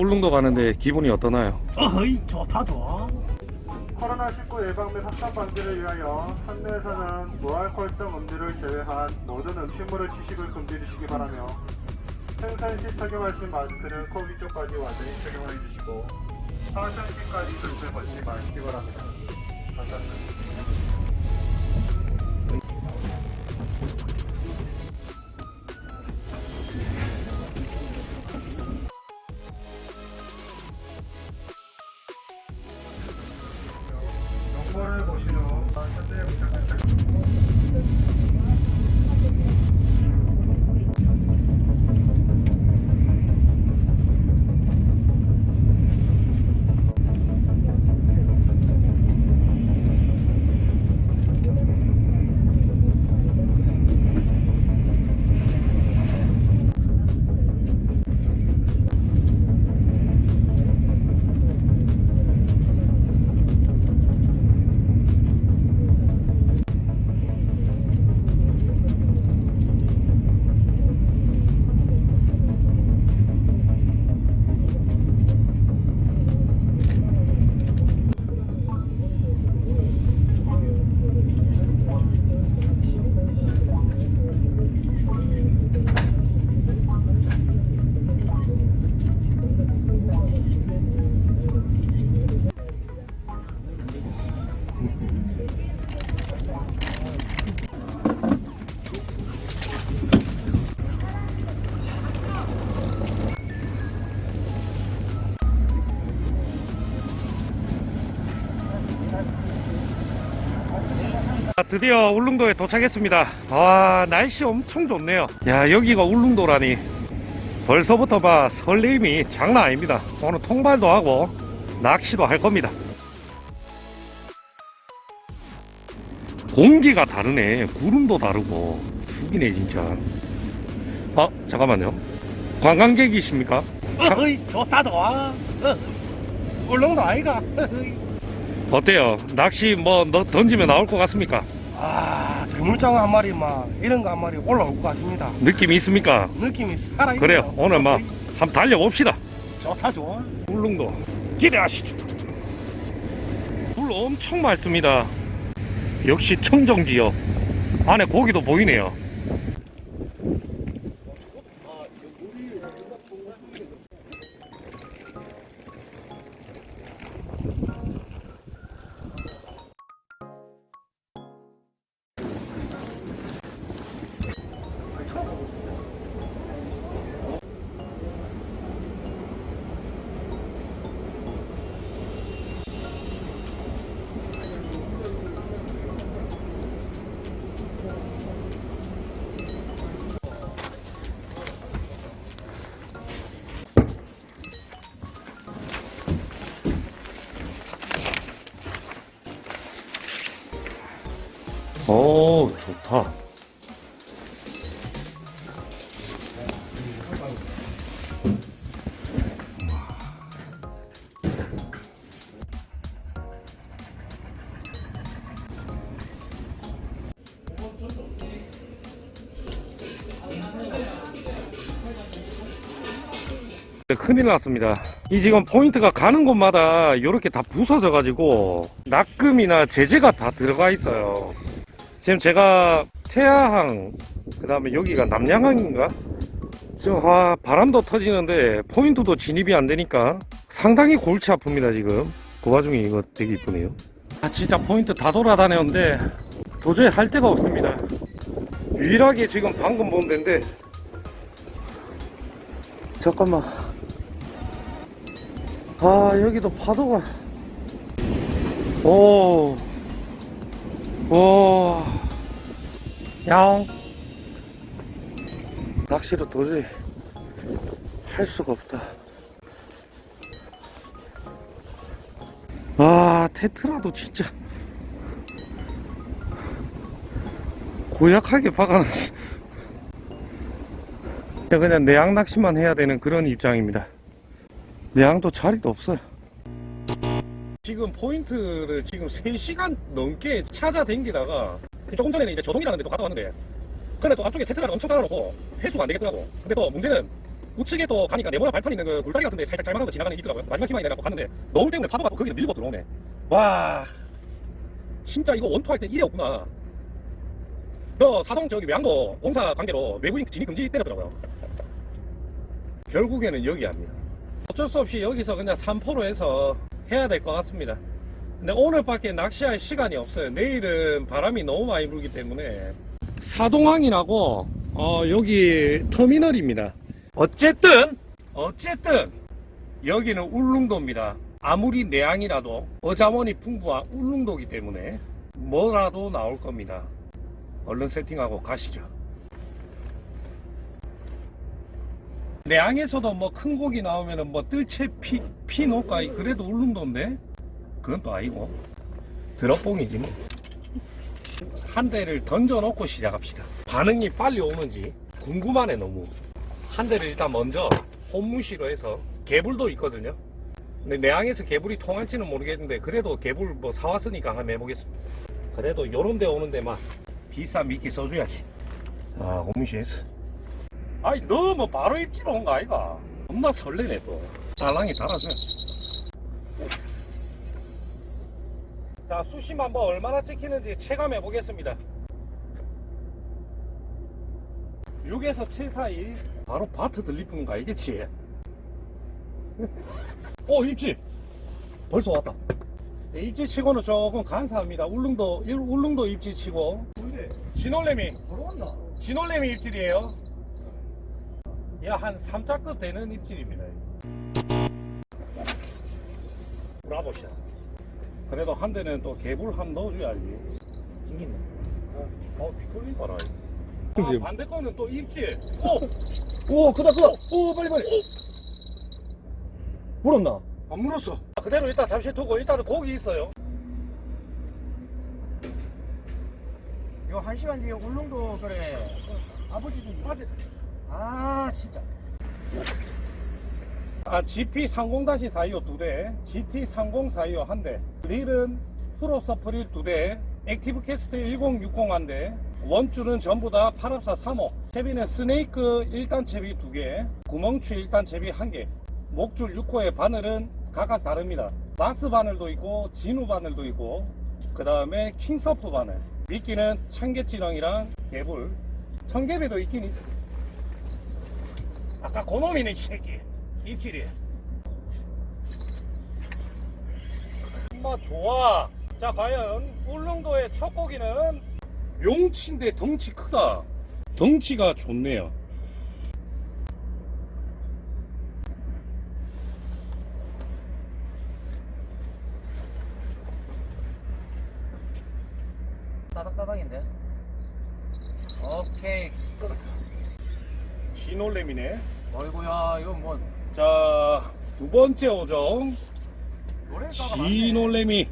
울릉도 가는데 기분이 어떠나요? 어이 좋다 좋아 코로나19 예방 및 확산 방지를 위하여 판매에서는 무알콜성 음료를 제외한 모든 음식물을 취식을 금지해주시기 바라며 생산 시 착용하신 마스크는 코 위쪽까지 완전히 착용해 주시고 화장실까지 줄을 걸지 마시기 바랍니다. 감사합니다. 드디어 울릉도에 도착했습니다. 와, 날씨 엄청 좋네요. 야, 여기가 울릉도라니. 벌써부터 봐, 설렘이 장난 아닙니다. 오늘 통발도 하고, 낚시도 할 겁니다. 공기가 다르네. 구름도 다르고. 죽이네, 진짜. 아, 잠깐만요. 관광객이십니까? 어이 좋다 좋아 어. 울릉도 아이가 어때요? 낚시 뭐 너- 던지면 나올 것 같습니까? 아 대물장어 한 마리 막 이런 거 한 마리 올라올 것 같습니다 느낌이 있습니까? 느낌이 살아있네요 그래요. 오늘 막 어이, 한번 달려봅시다. 좋다 좋아 울릉도 기대하시죠. 물 엄청 맑습니다. 역시 청정지역. 안에 고기도 보이네요. 오, 좋다. 네, 큰일 났습니다. 이 지금 포인트가 가는 곳마다 이렇게 다 부서져 가지고 낙금이나 제재가 다 들어가 있어요. 지금 제가 태아항, 그 다음에 여기가 남양항인가? 지금 와, 바람도 터지는데 포인트도 진입이 안 되니까 상당히 골치 아픕니다, 지금. 그 와중에 이거 되게 이쁘네요. 아, 진짜 포인트 다 돌아다녔는데 도저히 할 데가 없습니다. 유일하게 지금 방금 본 데인데 잠깐만. 아, 여기도 파도가. 오. 오. 야옹. 낚시를 도저히 할 수가 없다. 아, 테트라도 진짜. 고약하게 박아놨 그냥 내양 낚시만 해야 되는 그런 입장입니다. 내양도 자리도 없어요. 지금 포인트를 지금 3시간 넘게 찾아댕기다가 조금 전에는 이제 조동이라는 데도 갔다 왔는데 근데 또 앞쪽에 테트라를 엄청 달아놓고 회수가 안 되겠더라고. 근데 또 문제는 우측에도 가니까 네모나 발판 있는 그 굴다리 같은데 살짝 짤막한 거 지나가는 게 있더라고요. 마지막 희망이 내려갖고 갔는데 노을 때문에 파도가 또 거기서 밀고 들어오네. 와 진짜 이거 원투할 때 이래였구나. 저 사동 저기 외항도 공사 관계로 외국인 진입 금지 때렸더라고요. 결국에는 여기 합니다. 어쩔 수 없이 여기서 그냥 3포로 해서 해야 될 것 같습니다. 근데 오늘밖에 낚시할 시간이 없어요. 내일은 바람이 너무 많이 불기 때문에 사동항이라고 어, 여기 터미널입니다. 어쨌든 어쨌든 여기는 울릉도입니다. 아무리 내양이라도 어자원이 풍부한 울릉도기 때문에 뭐라도 나올 겁니다. 얼른 세팅하고 가시죠. 내양에서도 뭐 큰 고기 나오면은 뭐 뜰채 피, 피노가 그래도 울릉도인데 그건 또 아니고 드럽봉이지 뭐. 한 대를 던져놓고 시작합시다. 반응이 빨리 오는지 궁금하네 너무. 한 대를 일단 먼저 홈무시로 해서 개불도 있거든요. 근데 내항에서 개불이 통할지는 모르겠는데 그래도 개불 뭐 사왔으니까 한번 해보겠습니다. 그래도 요런 데 오는데 막 비싼 미끼 써줘야지. 아 홈무시에서. 아니 너뭐 바로 입질 온 거 아이가? 엄마 설레네 또. 달랑이 달아줘. 자, 수심 한번 얼마나 찍히는지 체감해 보겠습니다. 6에서 7 사이 바로 바트 들리프는 거 알겠지? 어, 입지! 벌써 왔다. 네, 입지 치고는 조금 간사합니다. 울릉도, 일- 울릉도 입지 치고. 진올레미. 진올레미 입질이에요. 야, 한 3자급 되는 입질입니다. 브라보샷. 그래도 한 대는 또 개불 한 넣어줘야지. 징긴다. 어, 미끌리 봐라. 그치. 아, 반대 거는 또 입질. 오! 오, 크다, 크다. 오, 빨리, 빨리. 물었나? 안 물었어. 그대로 일단 잠시 두고 일단은 고기 있어요. 이거 한 시간 뒤에 울릉도 그래. 아버지도 아직 아, 진짜. 아, GP30-45 두 대, GT3045 한 대, 릴은 프로 서프릴 두 대, 액티브 캐스트 1060 한 대, 원줄은 전부 다 8합사 3호, 채비는 스네이크 1단 채비 두 개, 구멍추 1단 채비 한 개, 목줄 6호의 바늘은 각각 다릅니다. 마스 바늘도 있고, 진우 바늘도 있고, 그 다음에 킹서프 바늘, 미끼는 청개찌렁이랑 개불, 청개비도 있긴 있어. 아까 고놈이네, 이 새끼. 입질이. 엄마 좋아. 자, 과연 울릉도의 첫 고기는 용치인데 덩치 크다. 덩치가 좋네요. 따닥따닥인데. 오케이. 진올렘이네. 어이구야, 이거 뭐. 자, 두 번째 오종. 노래가가 진올렘이.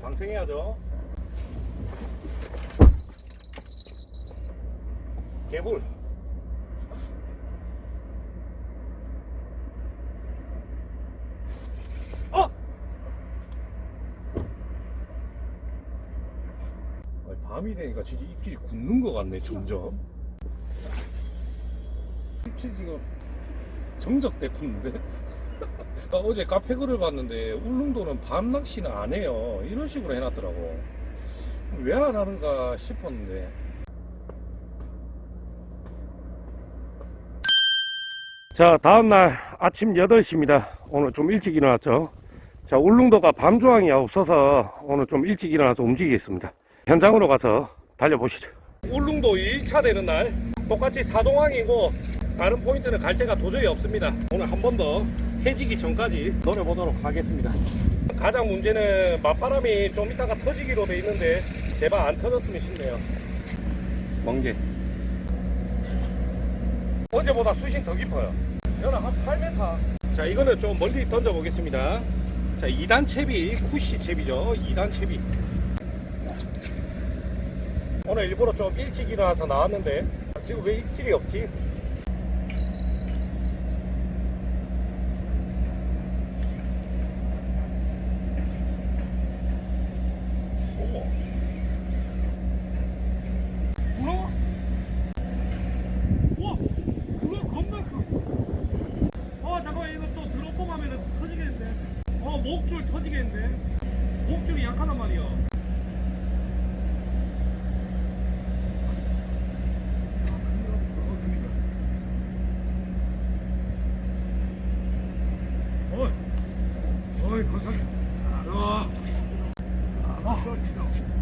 방생해야죠. 개불. 어! 아니, 밤이 되니까 진짜 입질이 굳는 것 같네, 점점. 입질 지금 정적대품인데? 나 어제 카페 글을 봤는데 울릉도는 밤 낚시는 안 해요. 이런 식으로 해놨더라고. 왜 안 하는가 싶었는데. 자, 다음날 아침 8시입니다. 오늘 좀 일찍 일어났죠. 자, 울릉도가 밤조항이 없어서 오늘 좀 일찍 일어나서 움직이겠습니다. 현장으로 가서 달려보시죠. 울릉도 1차 되는 날 똑같이 사동항이고 다른 포인트는 갈 데가 도저히 없습니다. 오늘 한 번 더 해지기 전까지 노려보도록 하겠습니다. 가장 문제는 맞바람이 좀 이따가 터지기로 돼 있는데 제발 안 터졌으면 싶네요. 멍게. 어제보다 수심 더 깊어요. 여는 한 8m. 자, 이거는 좀 멀리 던져 보겠습니다. 자, 2단 채비, 쿠시 채비죠. 2단 채비. 오늘 일부러 좀 일찍 일어나서 나왔는데 지금 왜 입질이 없지? 어머. 문어? 우와! 목줄 터지겠는데? 목줄이 약하단 말이야. 어이, 어이, 감사합니다.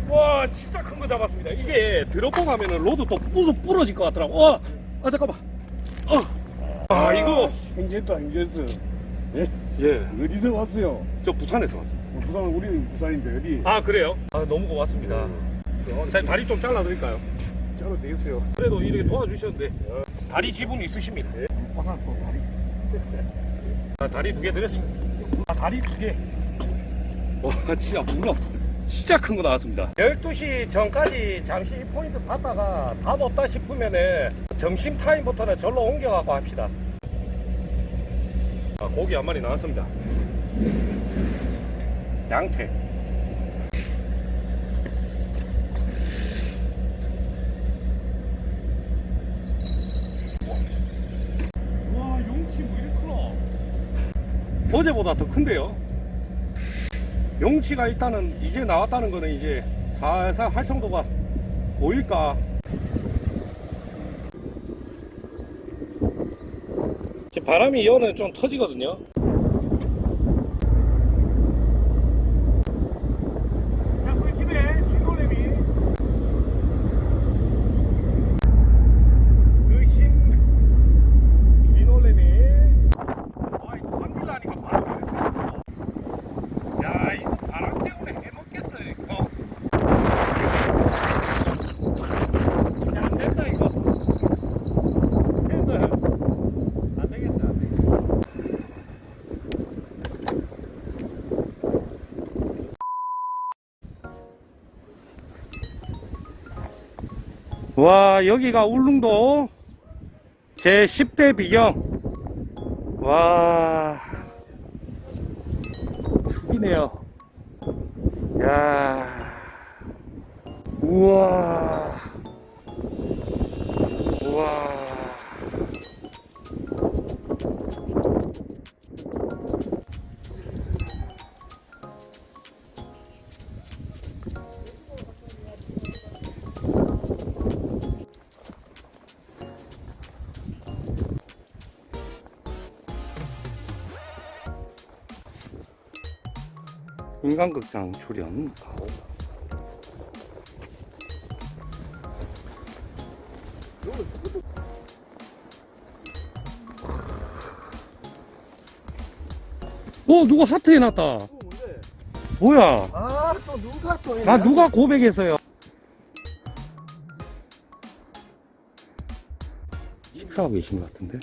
와, 진짜 큰 거 잡았습니다. 이게 드롭봉 하면은 로드 또 부서 부러질 것 같더라고. 와, 아, 잠깐만. 어. 아, 이거. 행진도 행진스. 예? 예, 어디서 왔어요? 저 부산에서 왔어요. 어, 부산 우리는 부산인데 어디? 아, 그래요? 아, 너무 고맙습니다. 자, 다리 좀 잘라드릴까요? 짜로 되겠어요. 그래도 이렇게 도와주셨는데 다리 지분 있으십니다. 하나 또 다리. 아, 다리 두 개 드렸습니다. 아, 다리 두 개. 와, 진짜 문어 진짜 큰 거 나왔습니다. 12시 전까지 잠시 이 포인트 봤다가 답 없다 싶으면은 점심 타임부터는 절로 옮겨가고 합시다. 아, 고기 한 마리 나왔습니다. 양태. 와, 용치 왜 이렇게 크나? 어제보다 더 큰데요? 용치가 일단은 이제 나왔다는 거는 이제 살살 활성도가 보일까? 바람이 이어는 좀 터지거든요. 자, 우리 집에 진노래미 그신 진노래미 아이 던질라니까 바로 이랬어. 야, 이거 바람 때문에 해먹겠어요, 이거. 야, 안 된다, 이거. 핸들. 안 되겠어, 안 되겠어. 와, 여기가 울릉도 제 10대 비경. 와. 죽이네요. 야. 우와. 우와. 인간극장 출연 가오. 어 누가 하트 해놨다. 뭐야? 아, 또 누가 또나 누가 고백했어요? 식사하고 계신 것 같은데?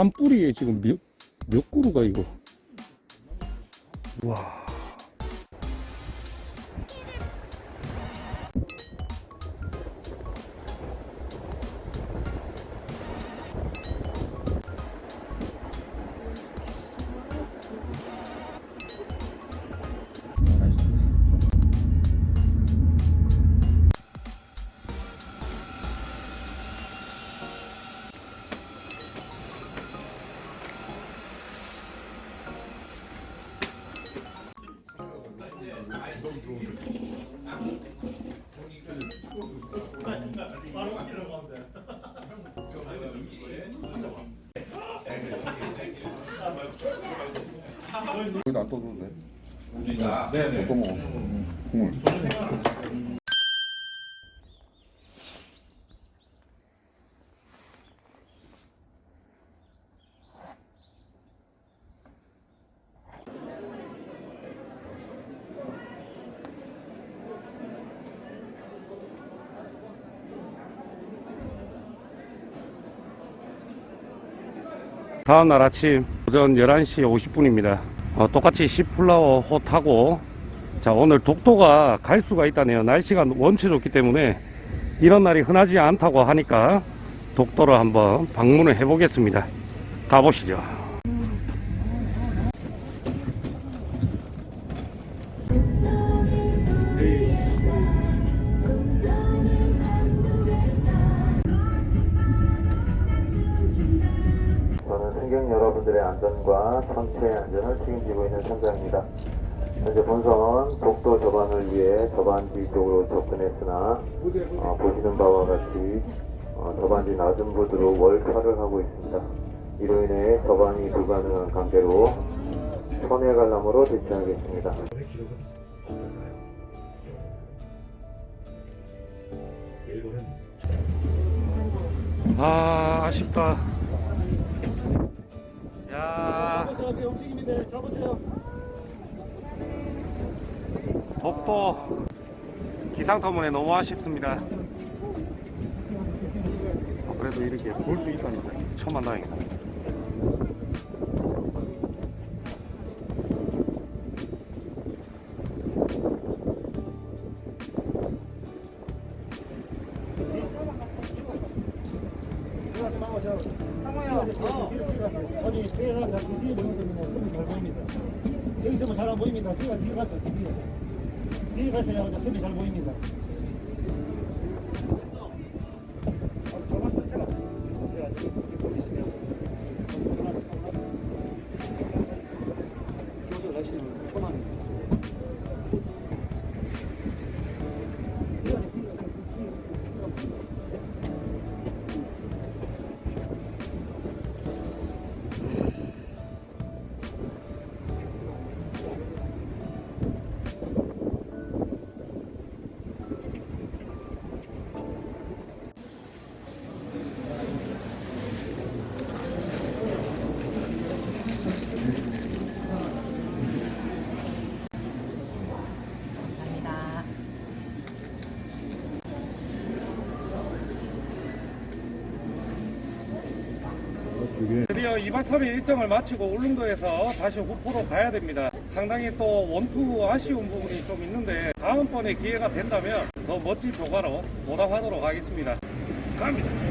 한 뿌리에 지금 몇, 몇 그루가 이거? 와. 네네. 어떤 거? 국물. 다음날 아침 오전 11시 50분입니다. 어, 똑같이 시플라워 호 타고 자 오늘 독도가 갈 수가 있다네요. 날씨가 원체 좋기 때문에 이런 날이 흔하지 않다고 하니까 독도를 한번 방문을 해 보겠습니다. 가보시죠. 위해 저반지 쪽으로 접근했으나 어, 보시는 바와 같이 어, 저반지 낮은 부두로 월차를 하고 있습니다. 이로 인해 저반이 불가능한 관계로 손해 관람으로 대체하겠습니다. 아 아쉽다 야 잡으세요. 그 움직입니다. 잡으세요. 독도 기상 터문에 너무 아쉽습니다 어, 그래도 이렇게 볼수 자꾸 뒤에 내면 되면 손이 잘 보입니다. 여기서 뭐잘안 보입니다. 뒤가 뒤에 가서 뒤에. 가서 이제 손이 잘 보입니다. 드디어 2박 3일 일정을 마치고 울릉도에서 다시 후포로 가야 됩니다. 상당히 또 원투 아쉬운 부분이 좀 있는데 다음번에 기회가 된다면 더 멋진 결과로 보답하도록 하겠습니다. 갑니다.